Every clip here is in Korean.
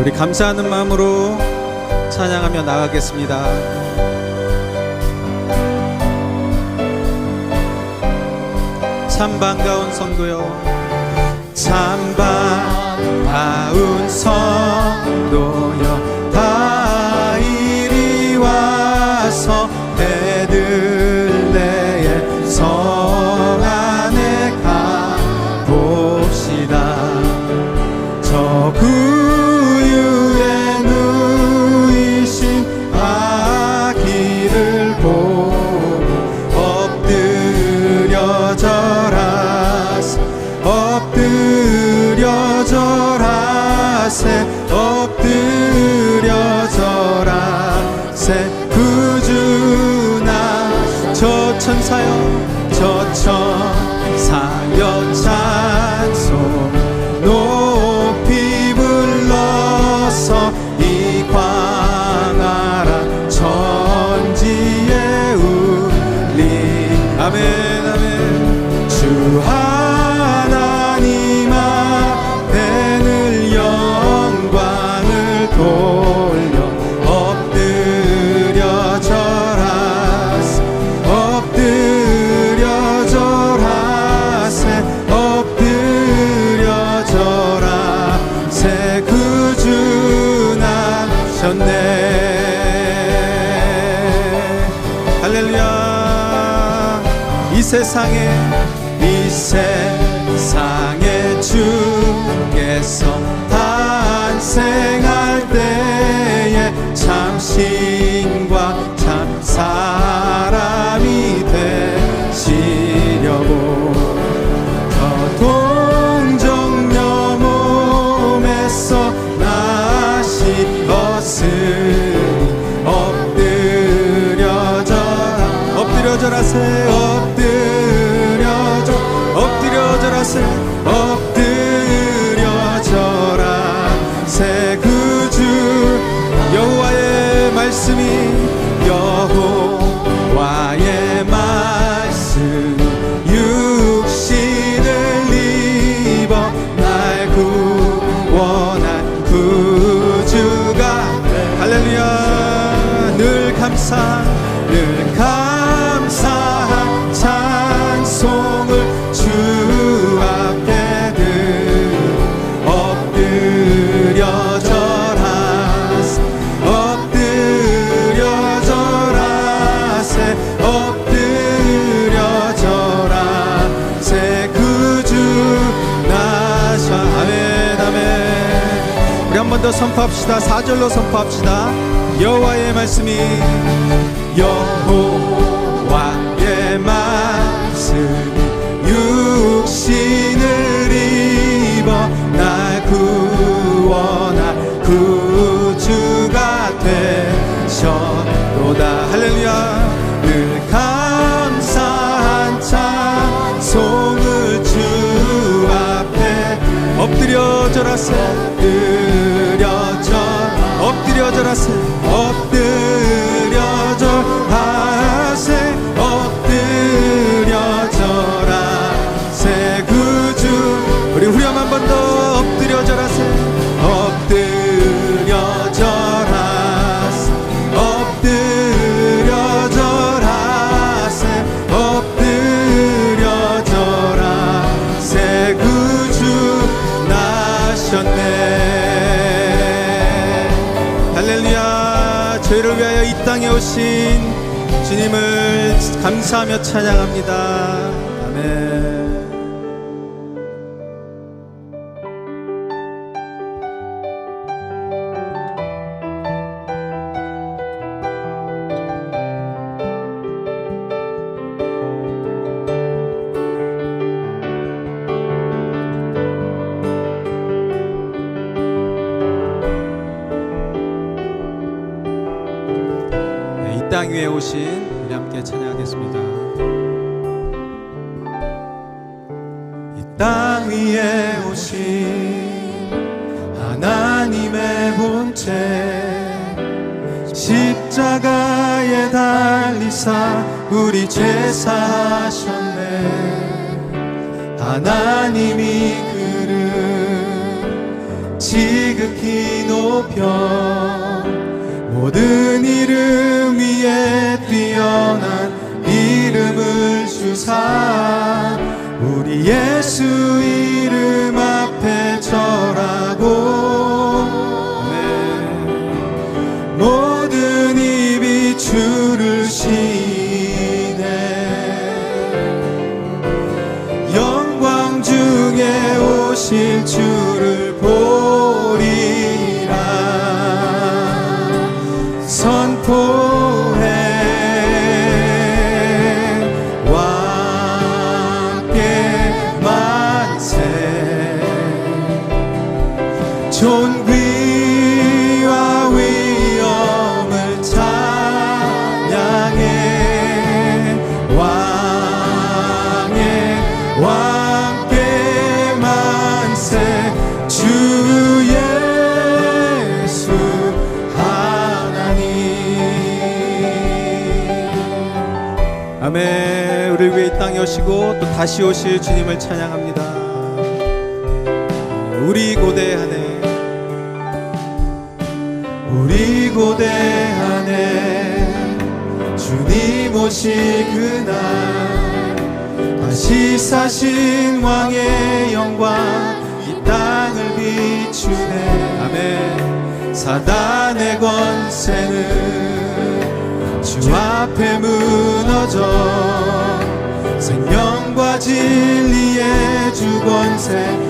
우리 감사하는 마음으로 찬양하며 나가겠습니다. 참 반가운 성도요 참 반가운 성도여 엎드려 절하세 엎드려 절하세 세상에 이 세상에 주께서 탄생할 때에 참신 늘 감사 늘 감사한 찬송을 주 앞에 들 엎드려 절하세 엎드려 절하세 구주 나셔 아멘 아멘. 우리 한 번 더 선포합시다. 사절로 선포합시다 여호와의 말씀이 여호와의 말씀이 육신을 입어 날 구원한 구주가 되셨도다. 할렐루야. 늘 감사한 찬송을 주 앞에 엎드려 절하세 엎드려 절 엎드려 절하세 할렐루야 저희를 위하여 이 땅에 오신 주님을 감사하며 찬양합니다. 아멘 위에 오신 우리 함께 찬양하겠습니다. 이 땅 위에 오신 하나님의 본체 십자가에 달리사 우리 죄 사하셨네 하나님이 그를 지극히 높여 모든 이름 위에 뛰어난 이름을 주사 우리 예수 이름 앞에 절하고 아멘. 모든 입이 주를 시네 영광 중에 오실 주를 보리라 선포 다시 오실 주님을 찬양합니다. 우리 고대하네 우리 고대하네 주님 오실 그날 다시 사신 왕의 영광 이 땅을 비추네. 아멘. 사단의 권세는 주 앞에 무너져 진리의 주 권세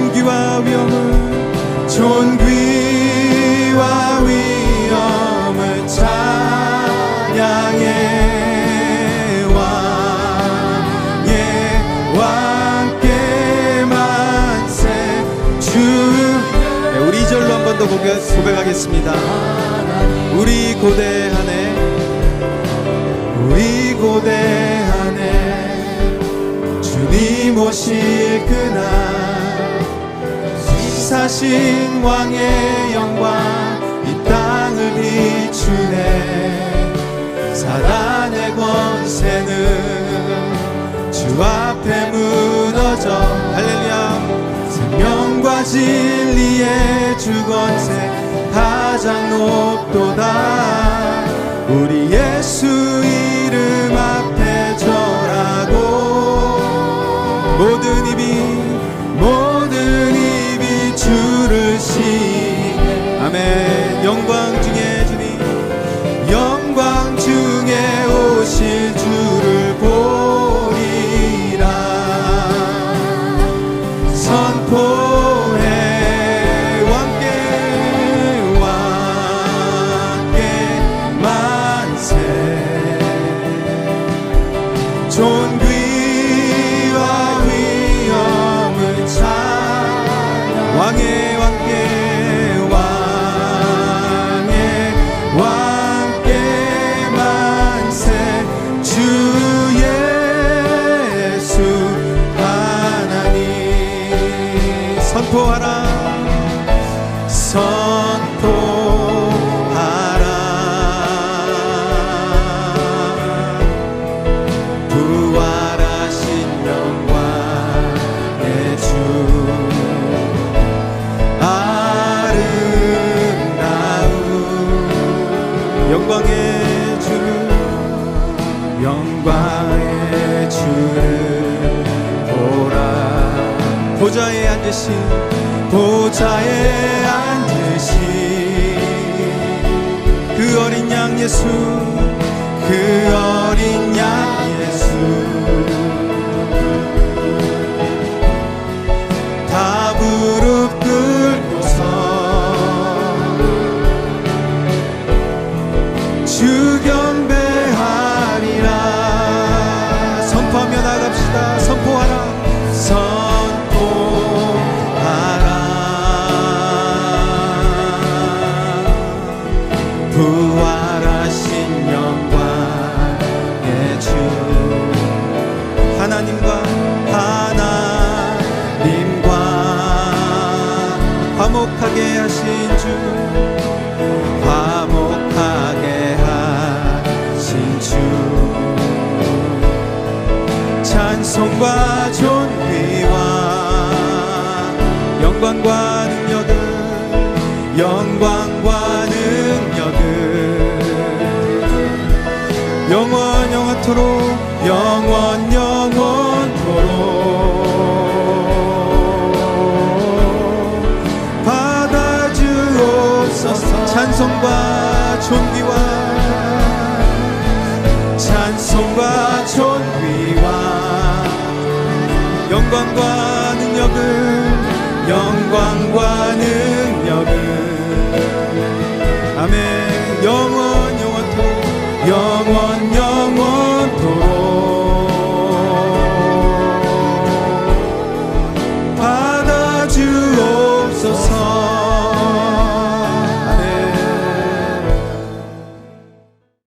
존귀와 위엄을 존귀와 위엄을 찬양해 네, 더 고백하겠습니다. 우리 고대하네 우리 고대하네 주님 오실 그날 사신 왕의 영광 이 땅을 비추네. 사단의 권세는 주 앞에 무너져. 할렐루야. 생명과 진리의 주 권세 가장 높도다 영광 중에 주님 영광 중에 오실 주를 보리라. 선포해 왕께 왕께 만세. 찬양. 왕의 왕께 앉으신 보좌에 앉으신 그 어린 양 예수 그 어린 양 예수. 다 무릎 꿇고서 주 경배하리라. 선포하며 나갑시다. 선포하라 화목하게 하신 주 화목하게 하신 주. 찬송과 존귀와 영광과 능력을 영광과 능력을 영원 영원토록 영원 영원 찬송과 존귀와 찬송과 존귀와 영광과 능력을 영광과 능력을